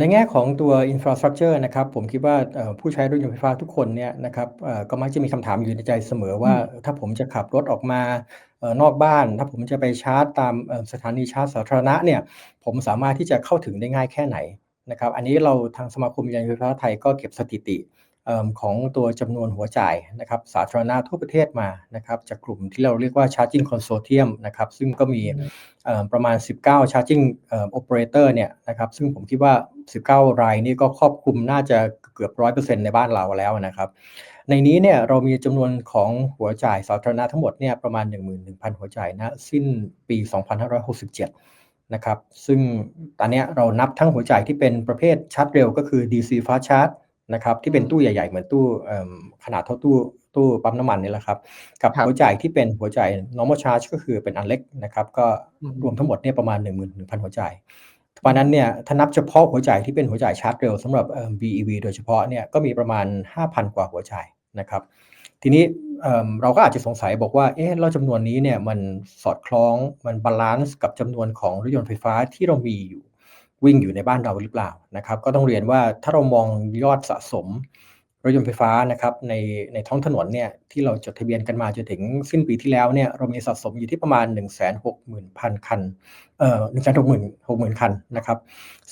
ในแง่ของตัว Infrastructure นะครับผมคิดว่าเอ่อผู้ใช้รถยนต์ไฟฟ้าทุกคนเนี่ยนะครับเอ่อก็มักจะมีคำถามอยู่ในใจเสมอว่าอืมถ้าผมจะขับรถออกมาเอ่อนอกบ้าน ถ้าผมจะไปชาร์จตามเอ่อสถานีชาร์จสาธารณะเนี่ยผมสามารถที่จะเข้าถึงได้ง่ายแค่ไหนนะครับอันนี้เราทางสมาคมยานยนต์ไฟฟ้าไทยก็เก็บสถิติเอ่อ ของตัวจำนวนหัวจ่ายนะครับสาธารณะทั่วประเทศมานะครับจากกลุ่มที่เราเรียกว่า Charging Consortium นะครับซึ่งก็มีอือฮึเอ่อประมาณ 19 Charging เอ่อ Operator เนี่ยนะครับซึ่งผมคิดว่า 19 รายนี้ก็ครอบคลุมน่าจะเกือบ 100%ในบ้านเราแล้วนะครับ ในนี้เนี่ยเรามีจำนวนของหัวจ่ายสาธารณะทั้งหมดเนี่ยประมาณ 11,000 หัวจ่ายณสิ้นปี 2567นะครับซึ่งตอนเนี้ยเรานับทั้งหัวจ่ายที่เป็นประเภทชาร์จเร็วก็คือ DC Fast Charge นะครับที่เป็นตู้ใหญ่ ๆ เหมือนตู้เอ่อขนาดเท่าตู้ตู้ปั๊มน้ำมันนี่แหละครับกับครับหัวจ่ายที่เป็นหัวจ่าย normal charge ก็คือเป็นอันเล็กนะครับ ก็อือฮึรวมทั้งหมดเนี่ยประมาณ 11,000 หัวจ่ายเพราะฉะนั้นเนี่ยถ้านับเฉพาะหัวจ่ายที่เป็นหัวจ่ายชาร์จเร็วสำหรับเอ่อ BEV โดยเฉพาะเนี่ยก็มีประมาณ 5,000 กว่าหัวจ่ายนะครับ ทีนี้เอ่อเราก็อาจจะสงสัยบอกว่าเอ๊ะแล้วจำนวนนี้เนี่ยมันสอดคล้องมันบาลันซ์กับจำนวนของรถยนต์ไฟฟ้าที่เรามีอยู่ วิ่งอยู่ในบ้านเราหรือเปล่านะครับ ก็ต้องเรียนว่าถ้าเรามองยอดสะสมรถยนต์ไฟฟ้านะครับในในท้องถนนเนี่ยที่เราจดทะเบียนกันมาจนถึงสิ้นปีที่แล้วเนี่ยเรามีสะสมอยู่ที่ประมาณ 160,000 คันเอ่อ160,000 60,000คันนะครับ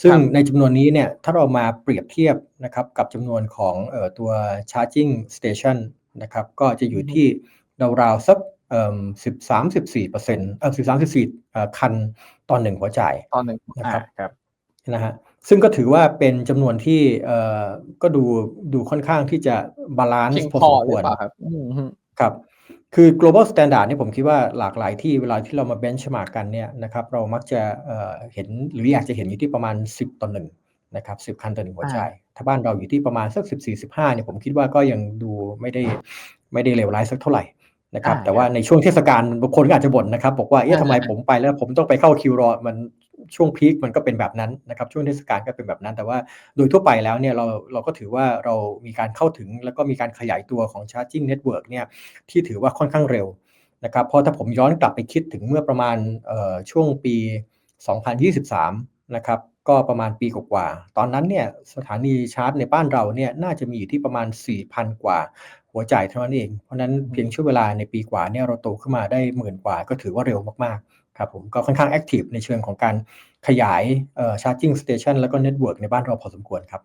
ซึ่งครับในจำนวนนี้เนี่ยถ้าเรามาเปรียบเทียบนะครับกับจำนวนของเอ่อตัว Charging Station นะครับก็จะออืยู่อฮึที่ราวๆสักเอ่อ13-14%เอ่อ13-14เอ่อคันต่อ1หัวจ่ายตอนหนึ่งนะอาครับครับ นะฮะซึ่งก็ถือว่าเป็นจำนวนที่เอ่อก็ดูดูค่อนข้างที่จะบาลันเพียซง์พอพอสมหครือวรเปล่าครับ?อือฮึครับคือ global standard เนี่ยผมคิดว่าหลากหลายที่เวลาที่เรามา benchmark กันเนี่ยนะครับเรามักจะเอ่อเห็นหรืออยากจะเห็นอยู่ที่ประมาณ 10 ต่อ1นะครับ10คันต่อ1หัวอาจ่ายถ้าบ้านเราอยู่ที่ประมาณสัก14-15เนี่ยผมคิดว่าก็ยังดูไม่ได้ไม่ได้เลวร้ายสักเท่าไรนะคอารับแต่คว่ารับในช่วงเทศกาลบางคนก็อาจจะบ่นนะครับ บอกว่าเอ๊ะทำไมอาผมไปแล้วผมต้องไปเข้าคิวรอมัน ช่วงพีกมันก็เป็นแบบนั้นนะครับช่วงเทศกาลก็เป็นแบบนั้น แต่ว่าโดยทั่วไปแล้วเนี่ยเราเราก็ถือว่าเรามีการเข้าถึงแล้วก็มีการขยายตัวของ Charging Network เนี่ยที่ถือว่าค่อนข้างเร็วนะครับเพราะถ้าผมย้อนกลับไปคิดถึงเมื่อประมาณช่วงปี 2023 นะครับก็ประมาณปีกว่า ตอนนั้นเนี่ยสถานีชาร์จในบ้านเราเนี่ยน่าจะมีอยู่ที่ประมาณ 4,000 กว่าหัวจ่ายเท่านั้นเอง เพราะนั้นเพียงช่วงเวลาในปีกว่าเนี่ยเราโตขึ้นมาได้10,000กว่าก็ถือว่าเร็วมากๆ ครับผมก็ค่อนข้างแอคทีฟในเชิงของการขยายเอ่อ Charging Station แล้วก็ Network ในบ้านเราพอสมควรครับ